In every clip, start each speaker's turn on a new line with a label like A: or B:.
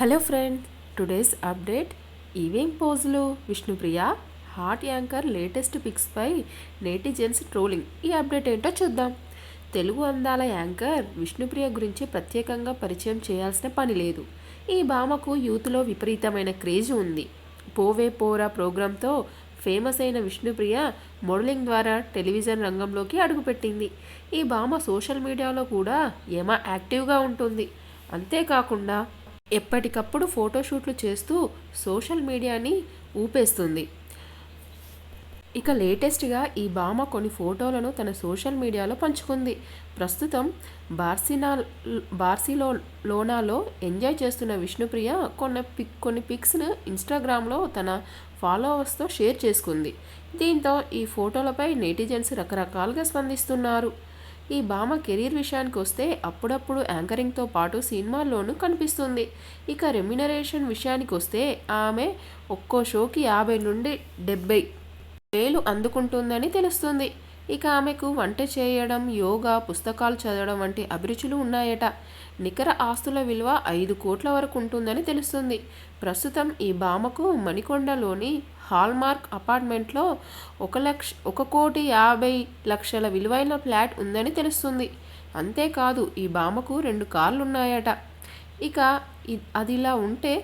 A: Hello friend today's update. ఈవేం పోజులు? Vishnupriya hot anchor latest పిక్స్పై netizens trolling. ఈ అప్డేట్ ఏంటో చూద్దాం. తెలుగు అందాల యాంకర్ విష్ణుప్రియ గురించి ప్రత్యేకంగా పరిచయం చేయాల్సిన పని లేదు. ఈ భామకు యూత్లో విపరీతమైన క్రేజ్ ఉంది. పోవే పోరా ప్రోగ్రాంతో ఫేమస్ అయిన విష్ణుప్రియ మోడలింగ్ ద్వారా టెలివిజన్ రంగంలోకి అడుగుపెట్టింది. ఈ భామ సోషల్ మీడియాలో కూడా ఏమా యాక్టివ్గా ఉంటుంది. అంతేకాకుండా ఎప్పటికప్పుడు ఫోటోషూట్లు చేస్తూ సోషల్ మీడియాని ఊపేస్తుంది. ఇక లేటెస్ట్గా ఈ భామ కొన్ని ఫోటోలను తన సోషల్ మీడియాలో పంచుకుంది. ప్రస్తుతం బార్సినా బార్సిలోనాలో ఎంజాయ్ చేస్తున్న విష్ణుప్రియ కొన్ని పిక్ కొన్ని పిక్స్ను ఇన్స్టాగ్రామ్లో తన ఫాలోవర్స్తో షేర్ చేసుకుంది. దీంతో ఈ ఫోటోలపై నెటిజన్స్ రకరకాలుగా స్పందిస్తున్నారు. ఈ భామ కెరీర్ విషయానికి వస్తే అప్పుడప్పుడు యాంకరింగ్తో పాటు సినిమాల్లోనూ కనిపిస్తుంది. ఇక రెమ్యునరేషన్ విషయానికి వస్తే ఆమె ఒక్కో షోకి యాభై నుండి డెబ్బై వేలు అందుకుంటుందని తెలుస్తుంది. ఇక ఆమెకు వంట చేయడం యోగా పుస్తకాలు చదవడం వంటి అభిరుచులు ఉన్నాయట. నికర ఆస్తుల విలువ ఐదు కోట్ల వరకు ఉంటుందని తెలుస్తుంది. ప్రస్తుతం ఈ భామకు మణికొండలోని హాల్మార్క్ అపార్ట్మెంట్లో ఒక లక్ష ఒక కోటి యాభై లక్షల విలువైన ఫ్లాట్ ఉందని తెలుస్తుంది. అంతేకాదు ఈ భామకు రెండు కార్లు ఉన్నాయట ఇక అదిలా ఉంటే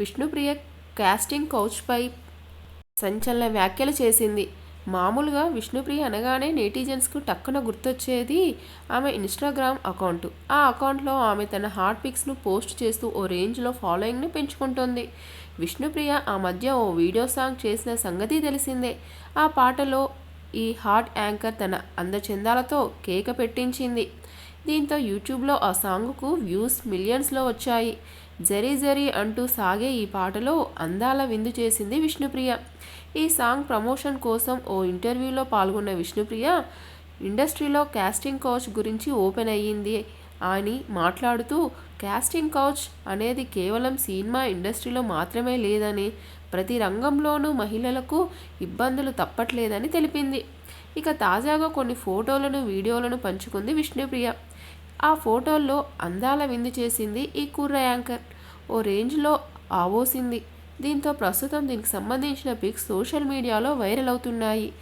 A: విష్ణుప్రియ కాస్టింగ్ కౌచ్పై సంచలన వ్యాఖ్యలు చేసింది. మామూలుగా విష్ణుప్రియ అనగానే నెటిజన్స్కు టక్కున గుర్తొచ్చేది ఆమె ఇన్స్టాగ్రామ్ అకౌంట్. ఆ అకౌంట్లో ఆమె తన హాట్ పిక్స్ను పోస్ట్ చేస్తూ ఓ రేంజ్లో ఫాలోయింగ్ను పెంచుకుంటుంది. విష్ణుప్రియ ఆ మధ్య ఓ వీడియో సాంగ్ చేసిన సంగతి తెలిసిందే. ఆ పాటలో ఈ హాట్ యాంకర్ తన అందచందాలతో కేక పెట్టించింది. దీంతో యూట్యూబ్లో ఆ సాంగ్కు వ్యూస్ మిలియన్స్లో వచ్చాయి. జరీ జరీ అంటూ సాగే ఈ పాటలో అందాల విందు చేసింది విష్ణుప్రియ. ఈ సాంగ్ ప్రమోషన్ కోసం ఓ ఇంటర్వ్యూలో పాల్గొన్న విష్ణుప్రియ ఇండస్ట్రీలో కాస్టింగ్ కౌచ్ గురించి ఓపెన్ అయ్యింది అని మాట్లాడుతూ కాస్టింగ్ కౌచ్ అనేది కేవలం సినిమా ఇండస్ట్రీలో మాత్రమే లేదని ప్రతి రంగంలోనూ మహిళలకు ఇబ్బందులు తప్పట్లేదని తెలిపింది. ఇక తాజాగా కొన్ని ఫోటోలను వీడియోలను పంచుకుంది విష్ణుప్రియ. ఆ ఫోటోల్లో అందాల విందు చేసింది ఈ కుర్ర యాంకర్. ఓ రేంజ్లో ఆవోసింది. దీంతో ప్రస్తుతం దీనికి సంబంధించిన పిక్స్ సోషల్ మీడియాలో వైరల్ అవుతున్నాయి.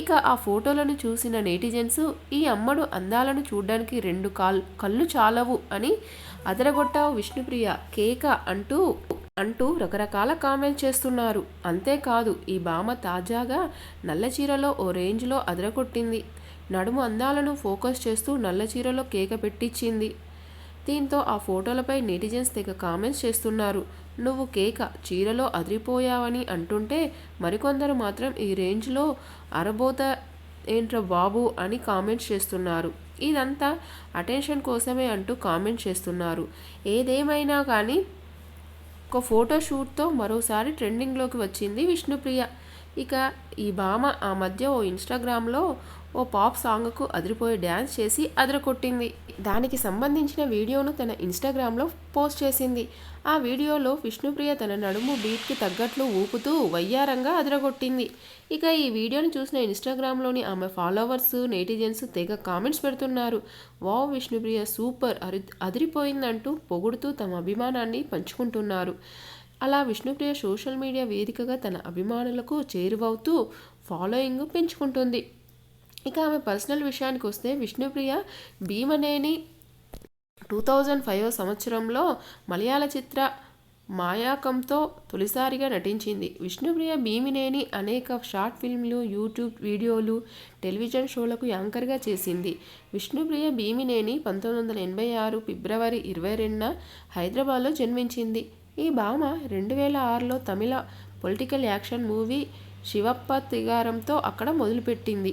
A: ఇక ఆ ఫోటోలను చూసిన నెటిజన్స్ ఈ అమ్మడు అందాలను చూడడానికి రెండు కాల్ కళ్ళు చాలవు అని అదరగొట్టావు విష్ణుప్రియ కేక అంటూ అంటూ రకరకాల కామెంట్స్ చేస్తున్నారు. అంతేకాదు ఈ భామ తాజాగా నల్ల చీరలో ఓ రేంజ్లో అదరగొట్టింది. నడుము అందాలను ఫోకస్ చేస్తూ నల్ల చీరలో కేక పెట్టించింది. దీంతో ఆ ఫోటోలపై నెటిజన్స్ తెగ కామెంట్స్ చేస్తున్నారు. నువ్వు కేక చీరలో అదిరిపోయావని అంటుంటే మరికొందరు మాత్రం ఈ రేంజ్లో అరబోత ఏంట్రా బాబు అని కామెంట్స్ చేస్తున్నారు. ఇదంతా అటెన్షన్ కోసమే అంటూ కామెంట్ చేస్తున్నారు. ఏదేమైనా కానీ ఒక ఫోటోషూట్తో మరోసారి ట్రెండింగ్లోకి వచ్చింది విష్ణుప్రియ. ఇక ఈ భామ ఆ మధ్య ఓ ఇన్స్టాగ్రామ్లో ఓ పాప్ సాంగ్కు అదిరిపోయి డ్యాన్స్ చేసి అదరకొట్టింది దానికి సంబంధించిన వీడియోను తన ఇన్స్టాగ్రామ్లో పోస్ట్ చేసింది. ఆ వీడియోలో విష్ణుప్రియ తన నడుము బీట్కి తగ్గట్లు ఊపుతూ వయ్యారంగా అదరగొట్టింది. ఇక ఈ వీడియోను చూసిన ఇన్స్టాగ్రామ్లోని ఆమె ఫాలోవర్స్ నెటిజన్స్ తెగ కామెంట్స్ పెడుతున్నారు. Wow Vishnupriya super! అరి అదిరిపోయిందంటూ పొగుడుతూ తమ అభిమానాన్ని పంచుకుంటున్నారు. అలా విష్ణుప్రియ సోషల్ మీడియా వేదికగా తన అభిమానులకు చేరువవుతూ ఫాలోయింగ్ పెంచుకుంటుంది. ఇక ఆమె పర్సనల్ విషయానికి వస్తే Vishnupriya Bhimaneni two thousand five సంవత్సరంలో మలయాళ చిత్ర మాయాకంతో తొలిసారిగా నటించింది. విష్ణుప్రియ భీమినేని అనేక షార్ట్ ఫిల్మ్లు యూట్యూబ్ వీడియోలు టెలివిజన్ షోలకు యాంకర్గా చేసింది. విష్ణుప్రియ భీమినేని పంతొమ్మిది వందల ఎనభై ఆరు ఫిబ్రవరి ఇరవై రెండున హైదరాబాద్లో జన్మించింది. ఈ భామ రెండు వేల ఆరులో Tamil political action movie Shivappa తిగారంతో అక్కడ మొదలుపెట్టింది.